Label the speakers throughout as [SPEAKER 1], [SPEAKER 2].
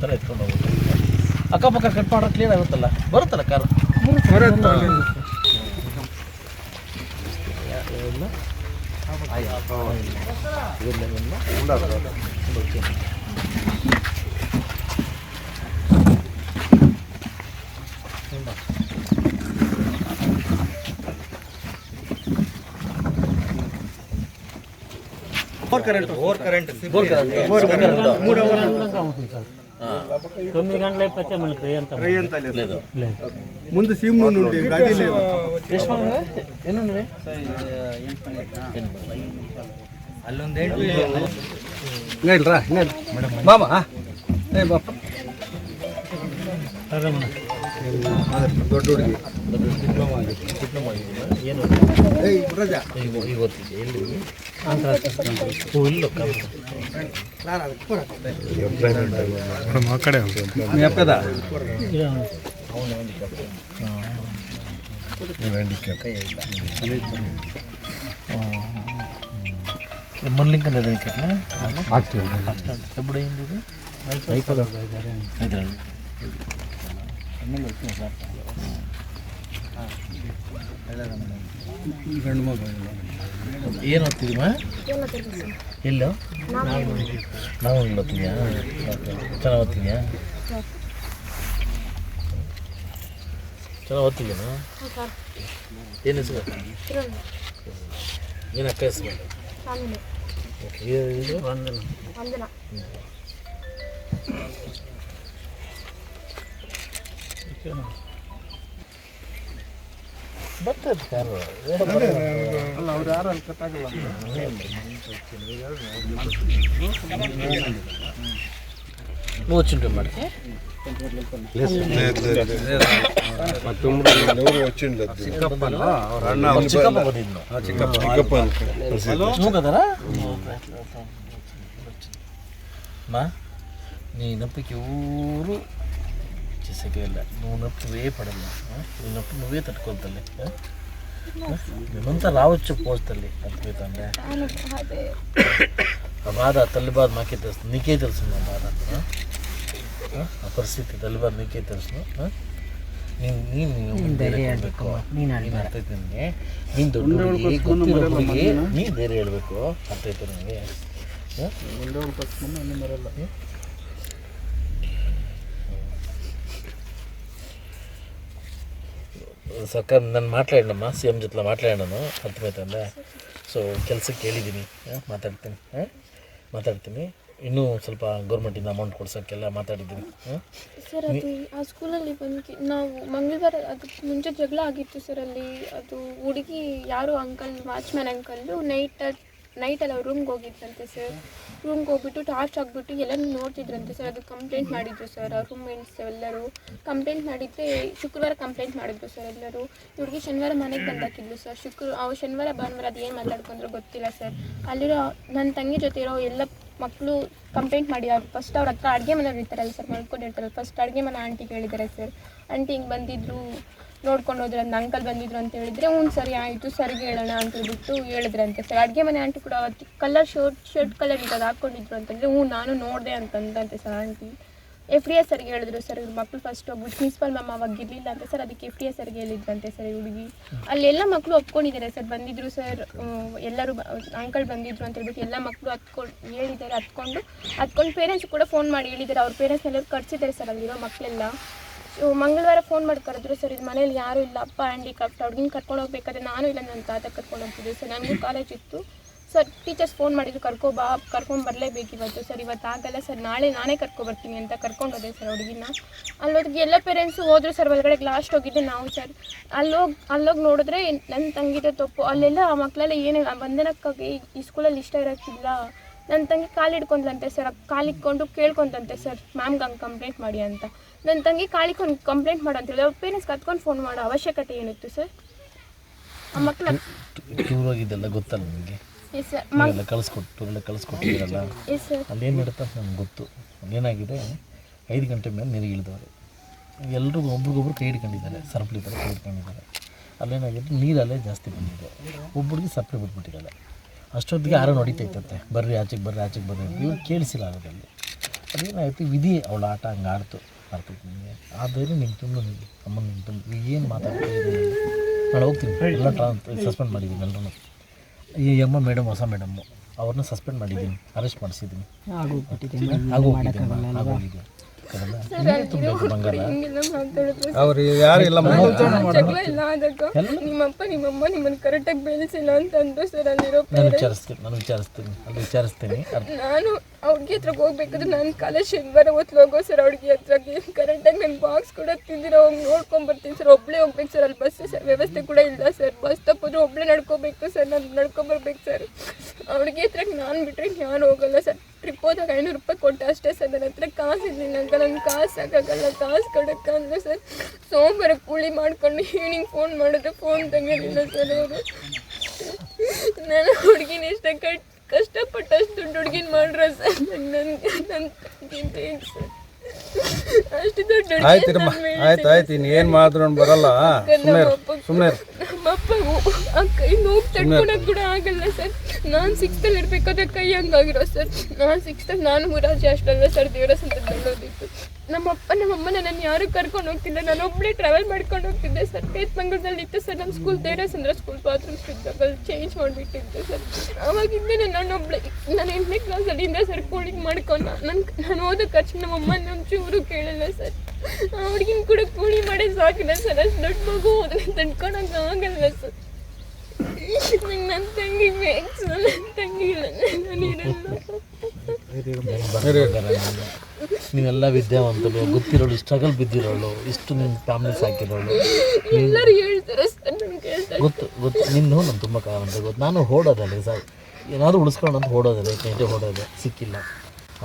[SPEAKER 1] ಥರ ಎತ್ಕೊಂಡು ಹೋಗೋದು ಅಕ್ಕಪಕ್ಕ ಕಟ್ ಮಾಡೋರು ಕ್ಲೀನ್ ಆಗುತ್ತಲ್ಲ ಬರುತ್ತಲ್ಲ car bore current bore current bore current
[SPEAKER 2] తొమ్మిది గంటల అయిపోతే మనకి రే అంత
[SPEAKER 1] లేదు
[SPEAKER 3] ముందు సిమ్ నుండి గది లేదు
[SPEAKER 1] ಎಷ್ಟು ಮಾಡಿದ್ರೆ ಏನು
[SPEAKER 3] రా మామ ఏ బాప ದೊಡ್ಡ ಹುಡುಗಿ ಡಿಪ್ಲೊಮಾ ಆಗಿದೆ
[SPEAKER 1] ಡಿಪ್ಲೊಮಾ ಆಗಿದೆಯಾ ಏನು
[SPEAKER 3] ಏಯ್ ರಜಾ
[SPEAKER 1] ಈಗ ಈಗ ಓದ್ತಿದ್ದೆ ಎಲ್ಲಿ
[SPEAKER 3] అక్కడే
[SPEAKER 1] కదా మున్లింక్ అనేది ఇక్కడ ఎప్పుడు అయింది ఇది హైదరాబాద్
[SPEAKER 3] రెండు మూడు
[SPEAKER 1] ಏನು ಓದ್ತಿದ್ದೀಮಾ ಎಲ್ಲೋ ನಾವು ಇಲ್ಲಿ ಓದ್ತಿದ್ಯಾ ಚೆನ್ನಾಗಿ ಓದ್ತಿದ್ಯಾ ಚೆನ್ನಾಗಿ ಓದ್ತಿದ್ಯಾನ ಏನು ಹೆಸರು ಏನು ಅಕ್ಕ ಹೆಸರು ಓಕೆ ಇದು
[SPEAKER 2] వందన
[SPEAKER 1] ಬರ್ತದೆ ಕಾರು
[SPEAKER 3] ಅಲ್ಲ ಅವ್ರು ಯಾರು ಅಲ್ಲಿ ಕಟ್ಟಾಗಲ್ಲ
[SPEAKER 1] నువ్వు వచ్చింటే మరి
[SPEAKER 3] ಅವ್ರ ಅಣ್ಣ
[SPEAKER 1] చిక్కప్ప ಬಂದಿದ್ದು నువ్వు కదరా మా నీ నొప్పికి ఊరు వచ్చేసేకే వెళ్ళా. నువ్వు నొప్పి నువ్వే పడమ్మా నీ నొప్పి నువ్వే తట్టుకోవాలి తల్లి మేమంతా రావచ్చు పోవచ్చు తల్లి అద్భుతంగా ఆ బాధ తల్లి బాధ మాకే తెలుస్తుంది నీకే తెలుస్తుంది ఆ బాధ ఆ? పరిస్థితి తల్లి బాధ నీకే తెలుసు ನೀನು ಧೈರ್ಯ ಹೇಳಬೇಕು ನೀನು ಅಡಿಗೆ ಅರ್ಥೈತೆ ನನಗೆ ನೀನು ದೊಡ್ಡವರಿಗೆ ಗೊತ್ತಿರೋರಿಗೆ ನೀನು ಧೈರ್ಯ ಹೇಳಬೇಕು ಅರ್ಥೈತೆ ನನಗೆ ಸರ್ಕಾರ ನಾನು ಮಾತಾಡೋಣಮ್ಮ ಸಿ ಎಂ ಜೊತೆ ಮಾತಾಡೋಣ ಅರ್ಥಮೈತಂದ ಸೊ ಕೆಲಸಕ್ಕೆ ಕೇಳಿದ್ದೀನಿ ಮಾತಾಡ್ತೀನಿ. ಹಾಂ, ಮಾತಾಡ್ತೀನಿ. ಇನ್ನೂ ಸ್ವಲ್ಪ ಗೌರ್ಮೆಂಟಿಂದ ಅಮೌಂಟ್ ಕೊಡ್ಸೋಕ್ಕೆಲ್ಲ ಮಾತಾಡಿದ್ದೀನಿ?
[SPEAKER 4] ಸರ್, ಅದು ಆ ಸ್ಕೂಲಲ್ಲಿ ಬಂದು ನಾವು ಮಂಗಳವಾರ ಅದಕ್ಕೆ ಮುಂಚೆ ಜಗಳ ಆಗಿತ್ತು ಸರ್ ಅಲ್ಲಿ. ಅದು ಹುಡುಗಿ ಯಾರು ಅಂಕಲ್ ವಾಚ್ಮ್ಯಾನ್ ಅಂಕಲ್ಲು ನೈಟ್ ನೈಟಲ್ಲಿ ಅವ್ರು ರೂಮ್ಗೆ ಹೋಗಿದ್ರಂತೆ ಸರ್ ರೂಮ್ಗೆ ಹೋಗ್ಬಿಟ್ಟು ಟಾರ್ಚ್ ಹಾಕ್ಬಿಟ್ಟು ಎಲ್ಲ ನೋಡ್ತಿದ್ರಂತೆ ಸರ್ ಅದು ಕಂಪ್ಲೇಂಟ್ ಮಾಡಿದ್ರು ಸರ್ ಅವ್ರ ರೂಮ್ಮೇಟ್ಸ್ ಎಲ್ಲರೂ. ಕಂಪ್ಲೇಂಟ್ ಮಾಡಿದ್ದೆ ಶುಕ್ರವಾರ ಕಂಪ್ಲೇಂಟ್ ಮಾಡಿದ್ರು ಸರ್ ಎಲ್ಲರೂ. ಇವ್ರಿಗೆ ಶನಿವಾರ ಮನೆಗೆ ಬಂದಾಕಿದ್ಲು ಸರ್ ಶುಕ್ರ ಅವ್ರು ಶನಿವಾರ, ಭಾನುವಾರ ಅದು ಏನು ಮಾತಾಡ್ಕೊಂಡ್ರು, ಗೊತ್ತಿಲ್ಲ ಸರ್ ಅಲ್ಲಿರೋ ನನ್ನ ತಂಗಿ ಜೊತೆ ಇರೋ ಎಲ್ಲ ಮಕ್ಕಳು ಕಂಪ್ಲೇಂಟ್ ಮಾಡಿ, ಅವ್ರು ಫಸ್ಟ್ ಅವ್ರ ಹತ್ರ ಅಡುಗೆ ಮನೆಯವ್ರು ಇರ್ತಾರಲ್ಲ ಸರ್ ಮಲ್ಕೊಂಡಿರ್ತಾರಲ್ಲ ಫಸ್ಟ್ ಅಡುಗೆ ಮನೆ ಆಂಟಿ ಹೇಳಿದ್ದಾರೆ ಸರ್ ಆಂಟಿ ಹಿಂಗೆ ಬಂದಿದ್ರು. ನೋಡ್ಕೊಂಡು ಹೋದ್ರೆ ನನ್ನ ಅಂಕಲ್ ಬಂದಿದ್ರು ಅಂತ ಹೇಳಿದ್ರೆ, ಹ್ಞೂ ಸರಿ ಆಯಿತು, ಸರಿ ಹೇಳೋಣ ಅಂತ ಹೇಳ್ಬಿಟ್ಟು ಹೇಳಿದ್ರಂತೆ ಸರ್. ಅಡುಗೆ ಮನೆ ಆಂಟಿ ಕೂಡ ಅವತ್ತು ಕಲರ್ ಶರ್ಟ್ ಶರ್ಟ್ ಕಲರ್ ಇದ್ದಾಗ ಹಾಕ್ಕೊಂಡಿದ್ರು ಅಂತಂದರೆ, ಹ್ಞೂ, ನಾನು ನೋಡಿದೆ ಅಂತಂದಂತೆ sir aunty F D S ಸರ್ಗೆ ಹೇಳಿದ್ರು, ಸರ್, ಇವ್ರ ಮಕ್ಕಳು ಫಸ್ಟ್ ಹೋಗ್ಬಿಟ್ಟು ಪ್ರಿನ್ಸಿಪಲ್ ಮ್ಯಾಮ್ ಅವಾಗ ಇರಲಿಲ್ಲ ಅಂತ ಸರ್, ಅದಕ್ಕೆ ಎಫ್ ಡಿ ಎಸ್ ಸರ್ಗೆ ಹೇಳಿದ್ರಂತೆ ಸರ್ ಹುಡುಗಿ. ಅಲ್ಲೆಲ್ಲ ಮಕ್ಕಳು ಒಪ್ಕೊಂಡಿದ್ದಾರೆ ಸರ್. ಬಂದಿದ್ರು ಸರ್ ಎಲ್ಲರೂ ಅಂಕಲ್ ಬಂದಿದ್ರು ಅಂತ ಹೇಳ್ಬಿಟ್ಟು ಎಲ್ಲ ಮಕ್ಕಳು ಹತ್ಕೊಂಡು ಹೇಳಿದ್ದಾರೆ, ಹತ್ಕೊಂಡು ಹತ್ಕೊಂಡು ಪೇರೆಂಟ್ಸ್ ಕೂಡ ಫೋನ್ ಮಾಡಿ ಹೇಳಿದ್ದಾರೆ. ಅವ್ರ ಪೇರೆಂಟ್ಸ್ ಎಲ್ಲ ಕಟ್ಸಿದ್ದಾರೆ ಸರ್, ಅಲ್ಲಿರೋ ಮಕ್ಕಳೆಲ್ಲ ಮಂಗಳವಾರ ಫೋನ್ ಮಾಡಿ ಕರೆದ್ರು ಸರ್ ಇದು ಮನೇಲಿ ಯಾರೂ ಇಲ್ಲ. ಅಪ್ಪ ಹ್ಯಾಂಡಿಕ್ರಾಫ್ಟ್ ಅವ್ರಿಗಿನ ಕರ್ಕೊಂಡು ಹೋಗ್ಬೇಕಾದ್ರೆ ನಾನು ಇಲ್ಲ ನನ್ನ ತಾತ ಕರ್ಕೊಂಡು ಹೋಗ್ತಿದ್ದೆ ಸರ್ ನನಗೂ ಕಾಲೇಜ್ ಇತ್ತು. ಸರ್ ಟೀಚರ್ಸ್ ಫೋನ್ ಮಾಡಿದ್ರು, ಕರ್ಕೊ ಬಾ, ಕರ್ಕೊಂಡು ಬರಲೇಬೇಕು ಇವತ್ತು. ಸರ್, ಇವತ್ತು ಆಗಲ್ಲ ಸರ್ ನಾಳೆ ನಾನೇ ಕರ್ಕೊಬರ್ತೀನಿ ಅಂತ ಕರ್ಕೊಂಡು ಹೋದೆ ಸರ್ ಹುಡುಗಿನ. ಅಲ್ಲೋಗಿ ಎಲ್ಲ ಪೇರೆಂಟ್ಸು ಹೋದ್ರು ಸರ್ ಒಳಗಡೆ ಲಾಸ್ಟ್ ಹೋಗಿದ್ದೆ ನಾವು ಸರ್ ಅಲ್ಲೋಗಿ ಅಲ್ಲೋಗಿ ನೋಡಿದ್ರೆ ನನ್ನ ತಂಗಿದ ತಪ್ಪು. ಅಲ್ಲೆಲ್ಲ ಆ ಮಕ್ಕಳೆಲ್ಲ ಏನೇ ಬಂಧನಕ್ಕಾಗಿ ಈ ಸ್ಕೂಲಲ್ಲಿ ಇಷ್ಟ ಇರೋಕ್ಕಿಲ್ಲ. ನನ್ನ ತಂಗಿ ಕಾಲು ಹಿಡ್ಕೊಂಡ್ಲಂತೆ ಸರ್ ಕಾಲು ಇಟ್ಕೊಂಡು ಕೇಳ್ಕೊಂತಂತೆ ಸರ್ ಮ್ಯಾಮ್ಗೆ ಹಂಗೆ ಕಂಪ್ಲೇಂಟ್ ಮಾಡಿ ಅಂತ. ನನ್ನ ತಂಗಿ ಕಾಲಿಕೊಂಡು ಕಂಪ್ಲೇಂಟ್ ಮಾಡು ಅಂತ ಹೇಳಿ ಅವ್ರ ಪೇರೆಂಟ್ಸ್ ಕತ್ಕೊಂಡು ಫೋನ್ ಮಾಡೋ ಅವಶ್ಯಕತೆ ಏನಿತ್ತು ಸರ್? ಆ ಮಕ್ಳು
[SPEAKER 1] ಟೂರ್ ಹೋಗಿದ್ದೆಲ್ಲ ಗೊತ್ತಲ್ಲ ನಿಮಗೆ?
[SPEAKER 4] ಎಸ್ ಸರ್
[SPEAKER 1] ಎಲ್ಲ ಕಳಿಸ್ಕೊಟ್ಟು ಎಲ್ಲ ಕಳಿಸ್ಕೊಟ್ಟಿದ್ದೀರಲ್ಲ?
[SPEAKER 4] ಎಸ್ ಸರ್
[SPEAKER 1] ಅಲ್ಲೇನು ನಡೀತಾ ನಮ್ಗೆ ಗೊತ್ತು. ಏನಾಗಿದೆ ಐದು ಗಂಟೆ ಮೇಲೆ ನೀರಿಗೆ ಇಳಿದವ್ರೆ. ಎಲ್ಲರೂ ಒಬ್ರಿಗೊಬ್ರು ಕೈ ಹಿಡ್ಕೊಂಡಿದ್ದಾರೆ ಸರಪಳಿ ಥರ ಕೈ ಹಿಡ್ಕೊಂಡಿದ್ದಾರೆ. ಅಲ್ಲೇನಾಗಿದೆ? ನೀರಲ್ಲೇ ಜಾಸ್ತಿ ಬಂದಿದೆ. ಒಬ್ಬರಿಗೆ ಸಪ್ಲೈ ಬಿಟ್ಬಿಟ್ಟಿದ್ದಾರೆ. ಅಷ್ಟೊತ್ತಿಗೆ ಯಾರೋ ನಡೀತೈತಂತೆ. ಬರ್ರಿ ಆಚೆಗೆ ಬರ್ರಿ ಆಚೆಗೆ ಬರ್ರಿ ಅಂತ. ಇವ್ರು ಕೇಳಿಸಿಲ್ಲ ಅದರಲ್ಲಿ. ಅದೇನಾಯ್ತು? ವಿಧಿ ಅವಳ ಆಟ ಹಂಗೆ ಆಡ್ತು. ಆಡ್ತೈತೆ ನಿಮಗೆ. ಆದರೆ ನಿಮ್ಗೆ ತುಂಬ ನಿಮಗೆ. ಅಮ್ಮ ನಿಮ್ಗೆ ತುಂಬ. ಏನು ಮಾತಾಡ್ತೀನಿ ನಾನು ಹೋಗ್ತೀನಿ. ಎಲ್ಲ ಸಸ್ಪೆಂಡ್ ಮಾಡಿದ್ದೀನಿ ಎಲ್ಲರೂ ಈ ಅಮ್ಮ ಮೇಡಮ್ ಹೊಸ ಮೇಡಮ್ಮು ಅವ್ರನ್ನ ಸಸ್ಪೆಂಡ್ ಮಾಡಿದ್ದೀನಿ ಅರೆಸ್ಟ್ ಮಾಡಿಸಿದ್ದೀನಿ ಆಗೋಗಿದೆ.
[SPEAKER 3] ಅವ್ರು ಯಾರು ಇಲ್ಲ
[SPEAKER 4] ಜಗಳ ಇಲ್ಲ ಆದಾಗ ನಿಮ್ಮಪ್ಪ ನಿಮ್ಮಮ್ಮ ನಿಮ್ಮನ್ನ ಕರೆಕ್ಟಾಗಿ ಬೆಳೆಸಿಲ್ಲ ಅಂತಂದ್ರು ಸರ್ ಅಲ್ಲಿರೋ
[SPEAKER 1] ನಾನು ವಿಚಾರಿಸ್ತೀನಿ ನಾನು ವಿಚಾರಿಸ್ತೀನಿ ಅದು ವಿಚಾರಿಸ್ತೀನಿ.
[SPEAKER 4] ನಾನು ಅವ್ರಿಗೆ ಹತ್ರಕ್ಕೆ ಹೋಗ್ಬೇಕಾದ್ರೆ ನಾನು ಕಾಲೇಜ್ ಶನಿವಾರ ಹೊತ್ತು ಹೋಗೋ ಸರ್ ಅವ್ರಿಗೆ ಹತ್ರಕ್ಕೆ ಕರೆಕ್ಟಾಗಿ ನನ್ನ ಬಾಕ್ಸ್ ಕೂಡ ತಿಂದಿರೋ ಹೋಗಿ ನೋಡ್ಕೊಂಡ್ ಬರ್ತೀನಿ ಸರ್ ಒಬ್ಬಳೇ ಹೋಗ್ಬೇಕು ಸರ್ ಅಲ್ಲಿ ಬಸ್ ವ್ಯವಸ್ಥೆ ಕೂಡ ಇಲ್ಲ ಸರ್. ಬಸ್ ತಪ್ಪಿದ್ರೆ ಒಬ್ಬಳೇ ನಡ್ಕೋಬೇಕು ಸರ್ ನಾನು ನಡ್ಕೊಂಬರ್ಬೇಕು ಸರ್. ಅವ್ರಿಗೆ ಹತ್ರಕ್ಕೆ ನಾನು ಬಿಟ್ರೆ ಯಾರು ಹೋಗಲ್ಲ ಸರ್. ಟ್ರಿಪ್ ಹೋದಾಗ ಐನೂರು ರೂಪಾಯಿ ಕೊಟ್ಟೆ ಅಷ್ಟೇ ಸರ್. ನನ್ನ ಹತ್ರ ಕಾಸು ಇರಲಿಲ್ಲ. ಅಂಕಲ್ ನಂಗೆ ಕಾಸು ಸಾಕಾಗಲ್ಲ ಕಾಸು ಕೊಡೋಕ್ಕಂದ್ರೆ ಸರ್ ಸೋಮವಾರ ಕೂಲಿ ಮಾಡ್ಕೊಂಡು ಈವ್ನಿಂಗ್ ಫೋನ್ ಮಾಡಿದ್ರೆ ಫೋನ್ ತಂಗಿರಲಿಲ್ಲ ಸರ್ ಅವರು. ನಾನು ಹುಡುಗಿನ ಇಷ್ಟ ಕಟ್ ಕಷ್ಟಪಟ್ಟಷ್ಟು ದುಡ್ಡು ಹುಡುಗಿನ ಮಾಡ್ರ ಸರ್. ನನ್ಗೆ ನನ್ನ ಸರ್? ಅಷ್ಟು ದೊಡ್ಡ
[SPEAKER 3] ಆಯ್ತು ಆಯ್ತು ಇನ್ನು ಏನು ಮಾಡಿದ್ರು ಬರಲ್ಲ. ಸುಮ್ಮನೆ ಸುಮ್ಮನೆ
[SPEAKER 4] ಆ ಕೈ ನೋವು ತಡ್ಕೊಳಕ್ ಕೂಡ ಆಗಲ್ಲ ಸರ್. ನಾನು ಸಿಕ್ಸ್ತಲ್ಲಿ ಇರ್ಬೇಕಾದ್ರೆ ಕೈ ಹಂಗಾಗಿರೋ ಸರ್. ನಾನು ಸಿಕ್ಸ್ತಲ್ಲಿ ನಾನು ಮುರಾಜಿ ಅಷ್ಟಲ್ಲ ಸರ್ ದೇವರ ಸಂತ ಅಪ್ಪ ನಮ್ಮಪ್ಪ ನಮ್ಮಮ್ಮ ನಾನು ಯಾರು ಕರ್ಕೊಂಡು ಹೋಗ್ತಿಲ್ಲ. ನಾನು ಒಬ್ಬಳೇ ಟ್ರಾವೆಲ್ ಮಾಡ್ಕೊಂಡು ಹೋಗ್ತಿದ್ದೆ ಸರ್. ಬೇತ್ಮಂಗಲದಲ್ಲಿ ಇತ್ತು ಸರ್ ನಮ್ಮ ಸ್ಕೂಲ್ ದೇವರಸಂದ್ರ ಸ್ಕೂಲ್ ಬಾತ್ರೂಮ್ಸ್ ಇದ್ದಾಗ ಚೇಂಜ್ ಮಾಡಿಬಿಟ್ಟಿದ್ದೆ ಸರ್. ಅವಾಗಿಂದ ನಾನು ಒಬ್ಬಳೆ ನಾನು ಎಂಟನೇ ಕ್ಲಾಸಲ್ಲಿ ಇಂದ ಸರ್ ಕೂಲಿಂಗ್ ಮಾಡ್ಕೊಂಡು ನನ್ನ ನಾನು ಓದೋ ಖರ್ಚು ನಮ್ಮಮ್ಮ ನಮ್ಮ ಚೂರು ಕೇಳಲ್ಲ ಸರ್. ಹುಡುಗಿನ ಕೂಡ ಕೂಲಿ ಮಾಡಿ ಸಾಕಿಲ್ಲ ಸರ್. ಅಷ್ಟು ದೊಡ್ಡ ಮಗು ಅದನ್ನ ತಡ್ಕೊಳಕ್ಕೆ ಆಗಲ್ಲ ಸರ್. ನನ್ನ ತಂಗಿ ಬೇಕು ನನ್ನ ತಂಗಿ ಇಲ್ಲ
[SPEAKER 1] ನೀವೆಲ್ಲ ವಿದ್ಯಾವಂತರು ಗೊತ್ತಿರೋಳು ಸ್ಟ್ರಗಲ್ ಬಿದ್ದಿರೋಳು ಇಷ್ಟು ನಿಮ್ಮ ಫ್ಯಾಮಿಲಿ ಸಾಕಿರೋಳು
[SPEAKER 4] ಎಲ್ಲರೂ ಹೇಳ್ತಾರೆ
[SPEAKER 1] ಗೊತ್ತು ಗೊತ್ತು. ನಿನ್ನು ನಾನು ತುಂಬ ಕಾಲ ಅಂತ ಗೊತ್ತು. ನಾನು ಓಡೋದಲ್ಲ ಸರ್. ಏನಾದರೂ ಉಳಿಸ್ಕೊಂಡು ಅಂತ ಓಡೋದಲ್ಲ ಕೈಟೆ ಓಡೋದೆ. ಸಿಕ್ಕಿಲ್ಲ.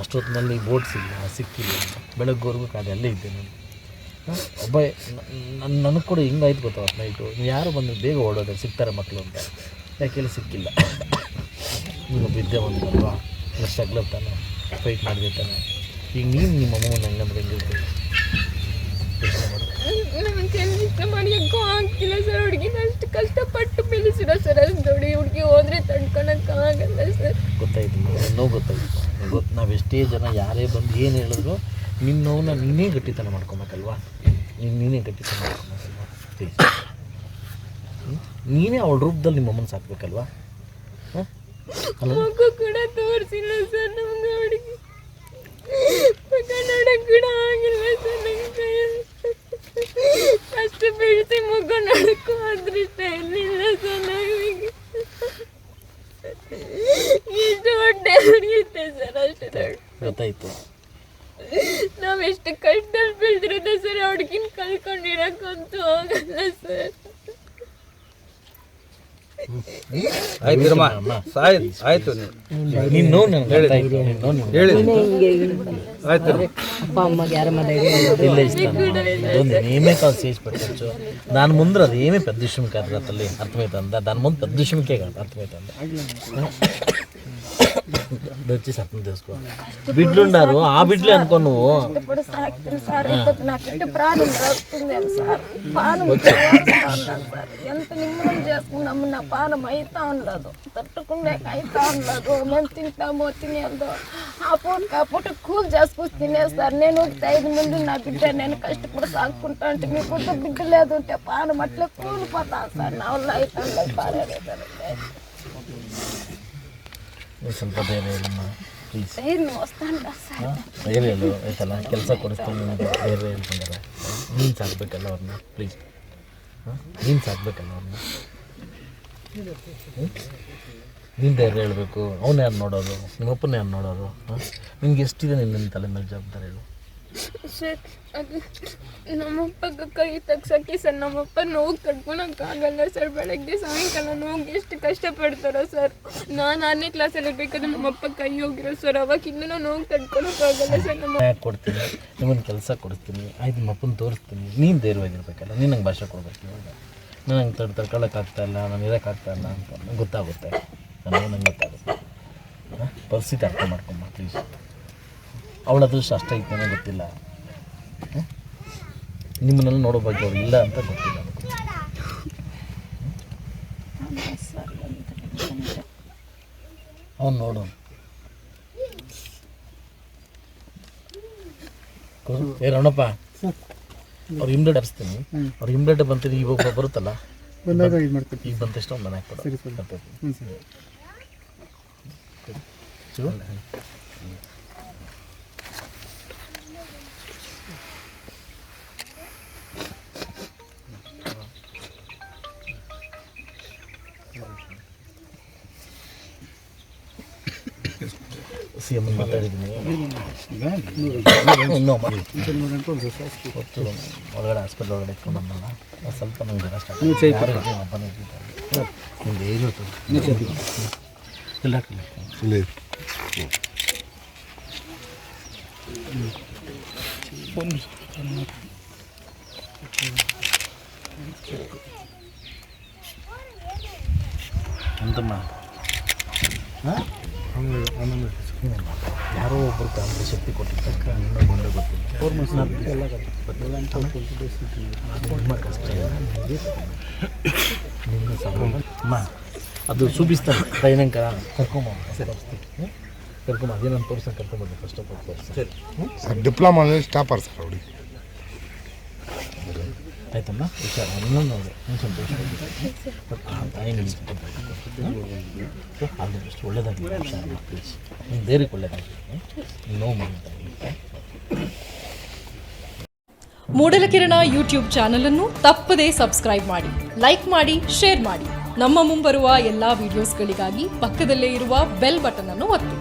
[SPEAKER 1] ಅಷ್ಟೊತ್ತಿನಲ್ಲಿ ಬೋಟ್ ಸಿಗಲ್ಲ ಸಿಕ್ಕಿಲ್ಲ. ಬೆಳಗ್ಗೆವರೆಗೂ ಕಾದೆ ಅಲ್ಲೇ ಇದ್ದೆ ನಾನು? ಒಬ್ಬ ನನ್ನ ನನಗೆ ಕೂಡ ಹಿಂಗಾಯ್ತು ಗೊತ್ತಾ ನೈಟು ಯಾರು ಬಂದು ಬೇಗ ಓಡೋದೆ ಸಿಗ್ತಾರೆ ಮಕ್ಕಳು ಅಂತ. ಯಾಕೆಲ್ಲ ಸಿಕ್ಕಿಲ್ಲ. ನೀವು ವಿದ್ಯಾವಂತಲ್ವಾ ಸ್ಟ್ರಗಲ್ ಆಗ್ತಾನೆ ಫೈಟ್ ಮಾಡಿದೆ ತಾನೆ. ಈಗ ನೀನು ನಿಮ್ಮ ಅಮ್ಮನ ಹಂಗಂದ್ರೆ ಹೆಂಗಿರ್ತೀವಿ
[SPEAKER 4] ನಾನು ಆಗ್ತಿಲ್ಲ ಸರ್ ಹುಡುಗಿನ ಅಷ್ಟು ಕಷ್ಟಪಟ್ಟು ಬೆಳೆಸಿದ ಸರ್ ಅಷ್ಟು ದೊಡ್ಡ ಹುಡುಗಿ ಹೋದ್ರೆ ತಡ್ಕೊಳಕ್ಕೆ ಆಗಲ್ಲ ಸರ್
[SPEAKER 1] ಗೊತ್ತಾಯ್ತು. ನೋವು ಗೊತ್ತಾಯ್ತು. ಗೊತ್ತು ನಾವು ಎಷ್ಟೇ ಜನ ಯಾರೇ ಬಂದು ಏನು ಹೇಳಿದ್ರು ನಿನ್ನ ನೋವನ್ನ ನೀನೇ ಗಟ್ಟಿತನ ಮಾಡ್ಕೊಬೇಕಲ್ವಾ? ನೀನು ನೀನೇ ಗಟ್ಟಿತನ ಮಾಡ್ಕೊಬೇಕಲ್ವಾ? ನೀನೇ ಅವಳ ರೂಪದಲ್ಲಿ ನಿಮ್ಮ ಅಮ್ಮನ ಸಾಕ್ಬೇಕಲ್ವಾ? ಹಾಂ ಅಲ್ಲ?
[SPEAKER 3] ಆಯ್ತಿರಮ್ಮ ಆಯ್ತು ಆಯ್ತು ನೀವು
[SPEAKER 1] ನಿನ್ನ ನೋವು ನನಗೆ ಗೊತ್ತಾಯ್ತು ನಿನ್ನ ನೋವು ನಿಮ್ಗೆ
[SPEAKER 3] ಹೇಳಿ ಆಯ್ತು
[SPEAKER 5] ಅಪ್ಪ అమ్మకి యారమ్మ ధైర్యం
[SPEAKER 1] ఇల్లే ఇస్తాను అదొంది నేమే కాదు చేసి పెట్టచ్చు దాని ముందర అది ఏమీ పెద్ద విషయం కాదు కదా తల్లి అర్థమవుతుందా దాని ముందు పెద్ద విషయంకే కాదు అర్థమవుతుందా వచ్చేసి అర్థం చేసుకో బిడ్లు ఉన్నారు. ఆ బిడ్లే అనుకో నువ్వు?
[SPEAKER 4] ఎంత నిమ్మలం చేసుకున్నాము నా పానం అయితా ఉండదు. అయితా ఉండదు. మేము తింటామో తినేదో. ఆ పూట ఆ పూట కూల్ చేసుకుని తినేస్తారు నేను ఐదు మంది నా బిడ్డ నేను కష్టపడి సాగుకుంటా అంటే మీ బిడ్డ లేదు ఉంటే పానం అట్లా కూలిపోతాను సార్. నా వల్ల అయితా పారేది
[SPEAKER 1] ಸ್ವಲ್ಪ ಧೈರ್ಯ ಇಲ್ಲಮ್ಮ ಪ್ಲೀಸ್ ಧೈರ್ಯ ಇಲ್ಲ ಆಯ್ತಲ್ಲ ಕೆಲಸ ಕೊಡಿಸ್ತೀನಿ ನಿಮಗೆ ಧೈರ್ಯ ಇಲ್ಕೊಂಡಾರ ನೀನು ಸಾಕ್ಬೇಕಲ್ಲ ಅವ್ರನ್ನ ಪ್ಲೀಸ್ ಹಾಂ? ನೀನು ಸಾಕ್ಬೇಕಲ್ಲ ಅವ್ರನ್ನ ನೀನು ಧೈರ್ಯ ಹೇಳಬೇಕು? ಅವನ ಯಾರು ನೋಡೋದು? ನಿಮ್ಮಪ್ಪನ ಯಾರು ನೋಡೋದು? ಹಾಂ? ನಿಮ್ಗೆ ಎಷ್ಟಿದೆ ನಿನ್ನ ತಲೆ ಮೇಲೆ ಜವಾಬ್ದಾರಿ ಹೇಳು
[SPEAKER 4] ಸರ್, ಅದು ನಮ್ಮಪ್ಪಗೆ ಕೈ ತಗ್ಸಕ್ಕೆ ಸರ್, ನಮ್ಮಪ್ಪ ನೋವು ಕಟ್ಕೊಳಕ್ಕಾಗಲ್ಲ ಸರ್. ಬೆಳಗ್ಗೆ ಸಾಯಂಕಾಲ ನೋವಿಗೆ ಎಷ್ಟು ಕಷ್ಟಪಡ್ತಾರೋ ಸರ್. ನಾನು ಆರನೇ ಕ್ಲಾಸಲ್ಲಿ ಇರ್ಬೇಕಾದ್ರೆ ನಮ್ಮಪ್ಪ ಕೈ ಹೋಗಿರೋ ಸರ್. ಅವಾಗ ಇನ್ನೂ ನೋವು ತಡ್ಕೊಳಕ್ಕಾಗಲ್ಲ ಸರ್, ನಮ್ಮ
[SPEAKER 1] ಕೊಡ್ತೀನಿ, ನಿಮ್ಮನ್ನು ಕೆಲಸ ಕೊಡಿಸ್ತೀನಿ, ಆಯ್ತು ನಿಮ್ಮ ಅಪ್ಪನ ತೋರಿಸ್ತೀನಿ. ನೀನು ಧೈರ್ಯವಾಗಿರ್ಬೇಕಲ್ಲ ನೀನು ನಂಗೆ ಭಾಷೆ ಕೊಡ್ಬೇಕು ಇವಾಗ. ನಾನು ಹಂಗೆ ತಡ್ ತಡ್ಕೊಳಕ್ಕಾಗ್ತಾಯಿಲ್ಲ ನಾನು ಇರೋಕ್ಕಾಗ್ತಾಯಿಲ್ಲ ಅಂತ ಗೊತ್ತಾಗುತ್ತೆ. ನನಗೆ ನಂಗೆ ಗೊತ್ತಾಗುತ್ತೆ. ಪರಿಸ್ಥಿತಿ ಅರ್ಥ ಮಾಡ್ಕೊಂಬ ಪ್ಲೀಸ್ ಅವಳ ಅದೃಷ್ಟ ಅಷ್ಟ ಐತೆ ನನಗೆ ಗೊತ್ತಿಲ್ಲ? ನಿಮ್ಮನ್ನೆಲ್ಲ ನೋಡೋ ಬಗ್ಗೆ ಅವ್ರು ಇಲ್ಲ ಅಂತ ಗೊತ್ತಿಲ್ಲ. ಅವನು ನೋಡು. ಏ ರಣಪ್ಪ. ಅವ್ರು ಇಮ್ಡೆಡ್ ಹರಿಸ್ತೀನಿ ಅವ್ರು ಇಮ್ಡೆಡ್ ಬಂತೀನಿ ಈಗ ಒಬ್ಬ ಬರುತ್ತಲ್ಲ? ಈಗ ಬಂತಷ್ಟು ಒಂದು ಮನೆ ಹಾಕ್ಬಿಡು
[SPEAKER 6] ಸರಿ ಸರಿ
[SPEAKER 1] ಬರ್ತೈತಿ.
[SPEAKER 6] ಹ್ಞೂ ಸರಿ
[SPEAKER 1] ಶಿವು? ಸಿ ಎಮ್ ಮಾತಾಡಿದ್ದೀನಿ ಇನ್ನೂ ಮಾಡಿ ಗೊತ್ತು ಒಳಗಡೆ ಹಾಸ್ಪಿಟ್ಲ್ ಒಳಗಡೆ ಇಟ್ಕೊಂಡು ಬಂದಲ್ಲ ಒಂದ್ ಸ್ವಲ್ಪ ನಂಗೆ ಜ್ವರ ಸ್ಟಾರ್ಟ್ ಯಾರು ಇರ್ಲಿ, ಒಬ್ಬನೇ ಇದ್ದಿದ್ದು. ನಿಮ್ದು ಏನು ಇಲ್ಲ ಹಾಕ್ಲಿ. ಅಂತಮ್ಮ ಹಾಂ ಯಾರೋ ಒಬ್ಬರು ಕಾಂಗ್ರೆಸ್ ಶಕ್ತಿ ಕೊಟ್ಟಿದ್ದಕ್ಕ ಇನ್ನೂ ಬಂದು ಗೊತ್ತಿಲ್ಲ ನಿಮ್ಮ ಕಷ್ಟ ನಿಮ್ಮ ಅಮ್ಮ ಅದು ಸುಬಿಸ್ತಾರೆ ದೈನಂಕರ ಕರ್ಕೊಂಬ ಅದೇ ಅದೇನಂತ ತೋರ್ಸಂಗೆ ಕರ್ಕೊಂಬಂದು ಫಸ್ಟ್ ಆಫ್ ಆಲ್ ತೋರಿಸಿ ಸರಿ
[SPEAKER 7] ಡಿಪ್ಲೊಮಾ ಸ್ಟಾಪರ್ ಸರ್ ಅವ್ರಿಗೆ.
[SPEAKER 1] ಆಯ್ತಮ್ಮ? ವಿಚಾರ ಇನ್ನೊಂದು ನೋಡಿ. ಸಂತೋಷ ತಾಯಿ ಆಲ್ ದಿ ಬೆಸ್ಟ್ ಒಳ್ಳೇದಾಗಲಿ ಹುಷಾರಮ್ಮ ಪ್ಲೀಸ್ ನಿಮ್ಮ ದೇರಿಗೆ ಒಳ್ಳೇದಾಗಲಿ ನೋವು ಮಾಡಿದ್ದಾಗಲಿ
[SPEAKER 8] ಮೂಡಲಕಿರಣ ಯೂಟ್ಯೂಬ್ ಚಾನಲ್ ಅನ್ನು ತಪ್ಪದೇ ಸಬ್ಸ್ಕ್ರೈಬ್ ಮಾಡಿ, ಲೈಕ್ ಮಾಡಿ, ಶೇರ್ ಮಾಡಿ. ನಮ್ಮ ಮುಂಬರುವ ಎಲ್ಲಾ ವಿಡಿಯೋಸ್ಗಳಿಗಾಗಿ ಪಕ್ಕದಲ್ಲೇ ಇರುವ ಬೆಲ್ ಬಟನ್ ಅನ್ನು ಒತ್ತಿ.